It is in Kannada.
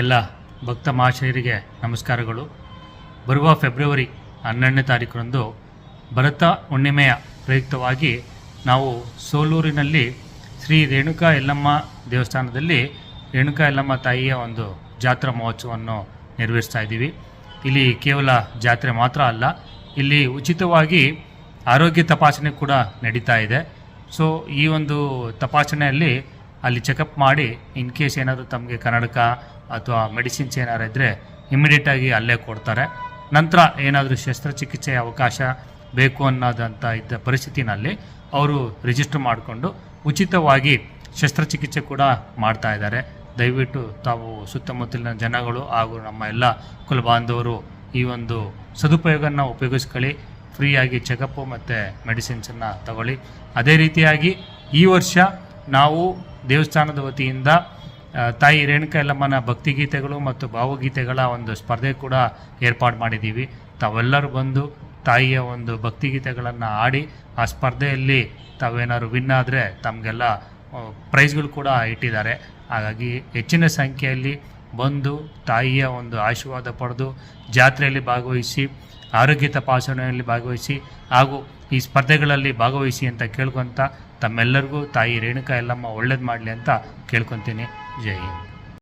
ಎಲ್ಲ ಭಕ್ತ ಮಹಾಶಯರಿಗೆ ನಮಸ್ಕಾರಗಳು. ಬರುವ ಫೆಬ್ರವರಿ ಹನ್ನೆರಡನೇ ತಾರೀಕರಂದು ಭರತ ಹುಣ್ಣಿಮೆಯ ಪ್ರಯುಕ್ತವಾಗಿ ನಾವು ಸೋಲೂರಿನಲ್ಲಿ ಶ್ರೀ ರೇಣುಕಾ ಯಲ್ಲಮ್ಮ ದೇವಸ್ಥಾನದಲ್ಲಿ ರೇಣುಕಾ ಯಲ್ಲಮ್ಮ ತಾಯಿಯ ಒಂದು ಜಾತ್ರಾ ಮಹೋತ್ಸವವನ್ನು ನೆರವೇರಿಸ್ತಾ ಇದ್ದೀವಿ. ಇಲ್ಲಿ ಕೇವಲ ಜಾತ್ರೆ ಮಾತ್ರ ಅಲ್ಲ, ಇಲ್ಲಿ ಉಚಿತವಾಗಿ ಆರೋಗ್ಯ ತಪಾಸಣೆ ಕೂಡ ನಡೀತಾ ಇದೆ. ಸೊ ಈ ಒಂದು ತಪಾಸಣೆಯಲ್ಲಿ ಅಲ್ಲಿ ಚೆಕಪ್ ಮಾಡಿ, ಇನ್ ಕೇಸ್ ಏನಾದರೂ ತಮಗೆ ಕನ್ನಡಕ ಅಥವಾ ಮೆಡಿಸಿನ್ಸ್ ಏನಾದ್ರು ಇದ್ದರೆ ಇಮಿಡಿಯೇಟಾಗಿ ಅಲ್ಲೇ ಕೊಡ್ತಾರೆ. ನಂತರ ಏನಾದರೂ ಶಸ್ತ್ರಚಿಕಿತ್ಸೆಯ ಅವಕಾಶ ಬೇಕು ಅನ್ನೋದಂಥ ಇದ್ದ ಪರಿಸ್ಥಿತಿನಲ್ಲಿ ಅವರು ರಿಜಿಸ್ಟರ್ ಮಾಡಿಕೊಂಡು ಉಚಿತವಾಗಿ ಶಸ್ತ್ರಚಿಕಿತ್ಸೆ ಕೂಡ ಮಾಡ್ತಾ ಇದ್ದಾರೆ. ದಯವಿಟ್ಟು ತಾವು ಸುತ್ತಮುತ್ತಲಿನ ಜನಗಳು ಹಾಗೂ ನಮ್ಮ ಎಲ್ಲ ಕುಲ ಬಾಂಧವರು ಈ ಒಂದು ಸದುಪಯೋಗನ ಉಪಯೋಗಿಸ್ಕೊಳ್ಳಿ. ಫ್ರೀಯಾಗಿ ಚೆಕಪ್ಪು ಮತ್ತು ಮೆಡಿಸಿನ್ಸನ್ನು ತಗೊಳ್ಳಿ. ಅದೇ ರೀತಿಯಾಗಿ ಈ ವರ್ಷ ನಾವು ದೇವಸ್ಥಾನದ ವತಿಯಿಂದ ತಾಯಿ ರೇಣುಕಾ ಯಲ್ಲಮ್ಮನ ಭಕ್ತಿಗೀತೆಗಳು ಮತ್ತು ಭಾವಗೀತೆಗಳ ಒಂದು ಸ್ಪರ್ಧೆ ಕೂಡ ಏರ್ಪಾಡು ಮಾಡಿದ್ದೀವಿ. ತಾವೆಲ್ಲರೂ ಬಂದು ತಾಯಿಯ ಒಂದು ಭಕ್ತಿಗೀತೆಗಳನ್ನು ಆಡಿ ಆ ಸ್ಪರ್ಧೆಯಲ್ಲಿ ತಾವೇನಾದ್ರು ವಿನ್ ಆದರೆ ತಮಗೆಲ್ಲ ಪ್ರೈಸ್ಗಳು ಕೂಡ ಇಟ್ಟಿದ್ದಾರೆ. ಹಾಗಾಗಿ ಹೆಚ್ಚಿನ ಸಂಖ್ಯೆಯಲ್ಲಿ ಬಂದು ತಾಯಿಯ ಒಂದು ಆಶೀರ್ವಾದ ಪಡೆದು ಜಾತ್ರೆಯಲ್ಲಿ ಭಾಗವಹಿಸಿ, ಆರೋಗ್ಯ ತಪಾಸಣೆಯಲ್ಲಿ ಭಾಗವಹಿಸಿ ಹಾಗೂ ಈ ಸ್ಪರ್ಧೆಗಳಲ್ಲಿ ಭಾಗವಹಿಸಿ ಅಂತ ಕೇಳ್ಕೊತ ತಮ್ಮೆಲ್ಲರಿಗೂ ತಾಯಿ ರೇಣುಕಾ ಎಲ್ಲಮ್ಮ ಒಳ್ಳೇದು ಮಾಡಲಿ ಅಂತ ಕೇಳ್ಕೊತೀನಿ. ಜೈ ಹಿಂದ್.